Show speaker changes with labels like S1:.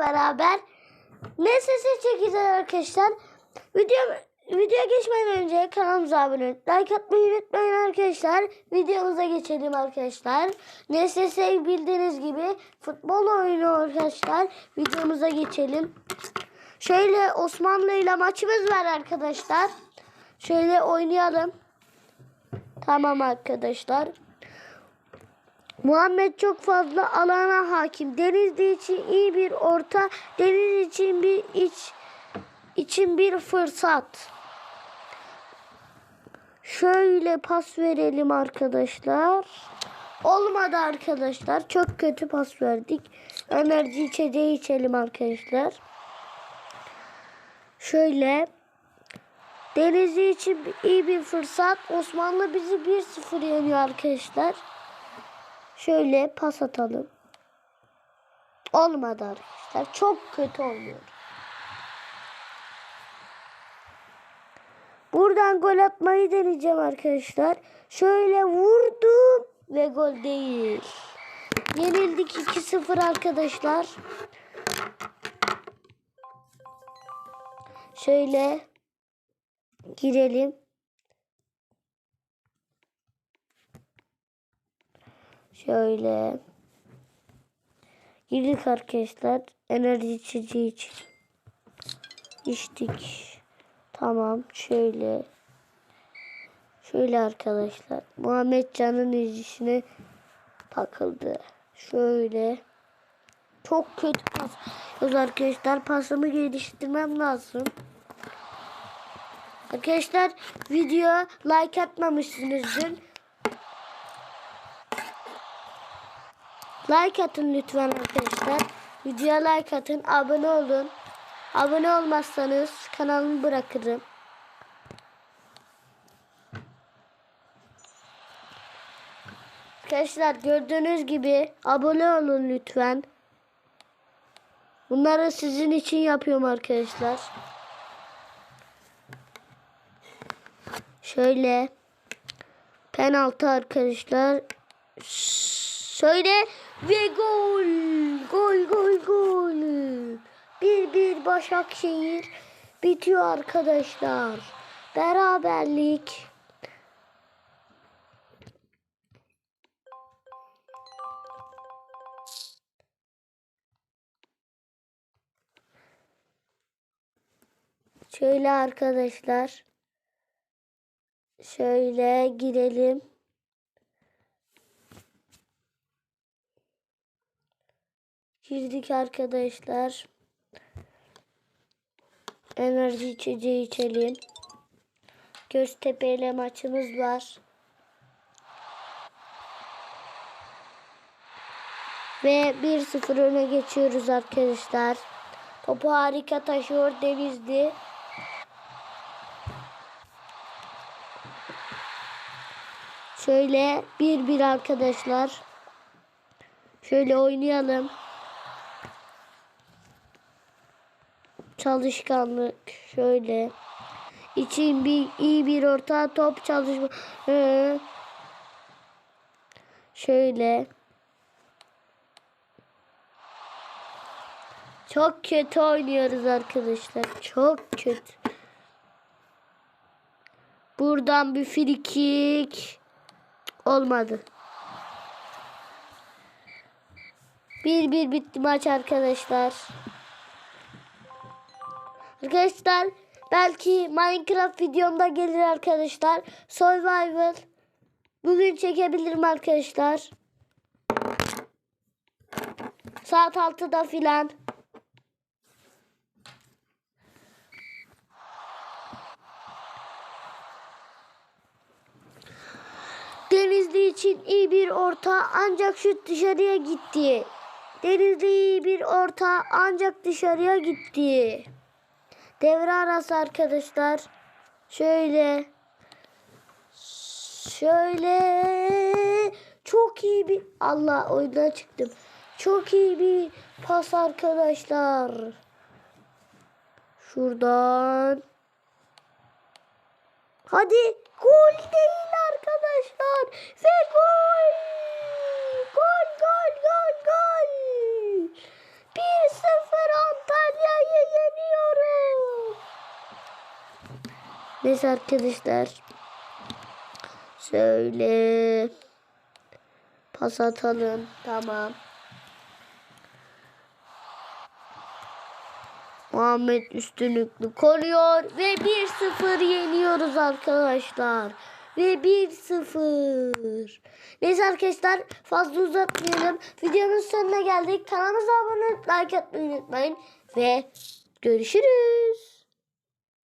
S1: beraber ne sesi çekeceğiz arkadaşlar. Video Videoya geçmeden önce kanalımıza abone olmayı, like atmayı unutmayın arkadaşlar. Videomuza geçelim arkadaşlar. NSS bildiğiniz gibi futbol oyunu arkadaşlar. Videomuza geçelim. Şöyle Osmanlı ile maçımız var arkadaşlar. Şöyle oynayalım. Tamam arkadaşlar. Muhammed çok fazla alana hakim. Denizli için iyi bir orta, deniz için bir iç için bir fırsat. Şöyle pas verelim arkadaşlar. Olmadı arkadaşlar. Çok kötü pas verdik. Enerji içeceği içelim arkadaşlar. Şöyle Denizli için iyi bir fırsat. Osmanlı bizi 1-0 yeniyor arkadaşlar. Şöyle pas atalım. Olmadı arkadaşlar. Çok kötü oluyor. Buradan gol atmayı deneyeceğim arkadaşlar. Şöyle vurdum ve gol değil. Yenildik 2-0 arkadaşlar. Şöyle girelim. Şöyle girdik arkadaşlar. Enerji içeceği için. İçtik. Tamam şöyle. Şöyle arkadaşlar. Muhammed Can'ın izine takıldı. Şöyle. Çok kötü pas. Yalnız arkadaşlar pasımı geliştirmem lazım. Arkadaşlar video like atmamışsınızdır. Like atın lütfen arkadaşlar. Videoya like atın. Abone olun. Abone olmazsanız kanalımı bırakırım. Arkadaşlar gördüğünüz gibi abone olun lütfen. Bunları sizin için yapıyorum arkadaşlar. Şöyle penaltı arkadaşlar. Şöyle ve gol. Gol gol gol. Bir bir Başakşehir bitiyor arkadaşlar. Beraberlik. Şöyle arkadaşlar. Şöyle girelim. Girdik arkadaşlar. Enerji içeceği içelim. Göztepe ile maçımız var. Ve 1-0 öne geçiyoruz arkadaşlar. Topu harika taşıyor Denizli. Şöyle 1-1 arkadaşlar. Şöyle oynayalım. Çalışkanlık şöyle. için bir iyi bir orta top çalışma. Şöyle. Çok kötü oynuyoruz arkadaşlar. Çok kötü. Buradan bir frikik. Olmadı. Bir bir bitti maç arkadaşlar. Arkadaşlar belki Minecraft videomda gelir arkadaşlar. Survival. Bugün çekebilirim arkadaşlar. Saat 6'da filan. Denizli için iyi bir orta ancak şut dışarıya gitti. Denizli iyi bir orta ancak dışarıya gitti. Devre arası arkadaşlar. Şöyle. Şöyle. Çok iyi bir Allah oyundan çıktım. Çok iyi bir pas arkadaşlar. Şuradan. Hadi gol değil arkadaşlar. Ve gol. Gol gol gol gol. 1-0 Neyse arkadaşlar. Şöyle. Pas atalım. Tamam. Muhammed üstünlüklü koruyor ve 1-0 yeniyoruz arkadaşlar. Ve 1-0. Neyse arkadaşlar fazla uzatmayalım. Videonun sonuna geldik. Kanalımıza abone olup like atmayı unutmayın. Ve görüşürüz.